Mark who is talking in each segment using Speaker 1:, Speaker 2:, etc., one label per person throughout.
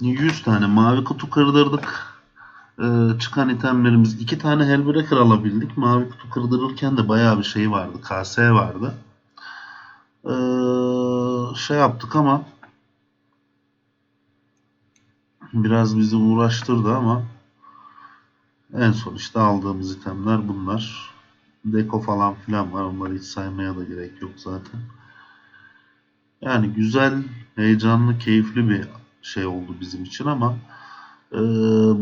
Speaker 1: 100 tane mavi kutu kırdırdık. Ee, çıkan itemlerimiz iki tane Hellbreaker alabildik. Mavi kutu kırdırırken de bayağı bir şey vardı. KS vardı. Ee, şey yaptık ama biraz bizi uğraştırdı ama en son işte aldığımız itemler bunlar. Deko falan filan var. Onları hiç saymaya da gerek yok zaten. Yani güzel, heyecanlı, keyifli bir şey oldu bizim için ama e,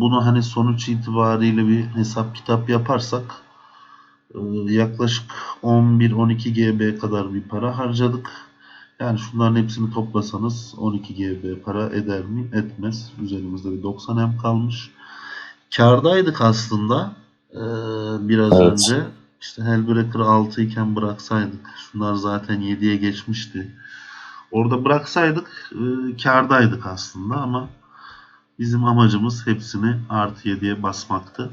Speaker 1: bunu hani sonuç itibariyle bir hesap kitap yaparsak e, yaklaşık 11-12 GB kadar bir para harcadık. Yani şunların hepsini toplasanız 12 GB para eder mi? Etmez. Üzerimizde bir 90 M kalmış. Kârdaydık aslında. e, biraz
Speaker 2: Evet.
Speaker 1: önce. İşte Hellbreaker 6 iken bıraksaydık. Şunlar zaten 7'ye geçmişti. Orada bıraksaydık e, kârdaydık aslında ama bizim amacımız hepsini artı 7'ye basmaktı.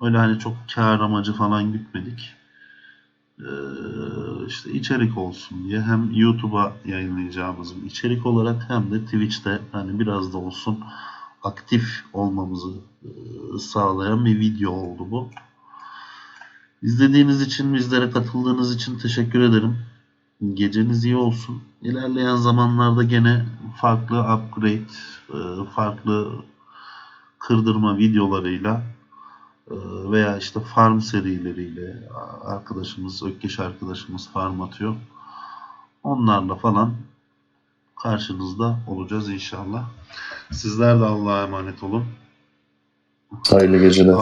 Speaker 1: Öyle hani çok kâr amacı falan gütmedik. Ee, işte içerik olsun diye hem YouTube'a yayınlayacağımız içerik olarak hem de Twitch'te hani biraz da olsun aktif olmamızı e, sağlayan bir video oldu bu. İzlediğiniz için, bizlere katıldığınız için teşekkür ederim. Geceniz iyi olsun. İlerleyen zamanlarda gene farklı upgrade, e, farklı kırdırma videolarıyla e, veya işte farm serileriyle arkadaşımız, Ökkeş arkadaşımız farm atıyor. Onlarla falan karşınızda olacağız inşallah. Sizler de Allah'a emanet olun.
Speaker 2: Hayırlı geceler.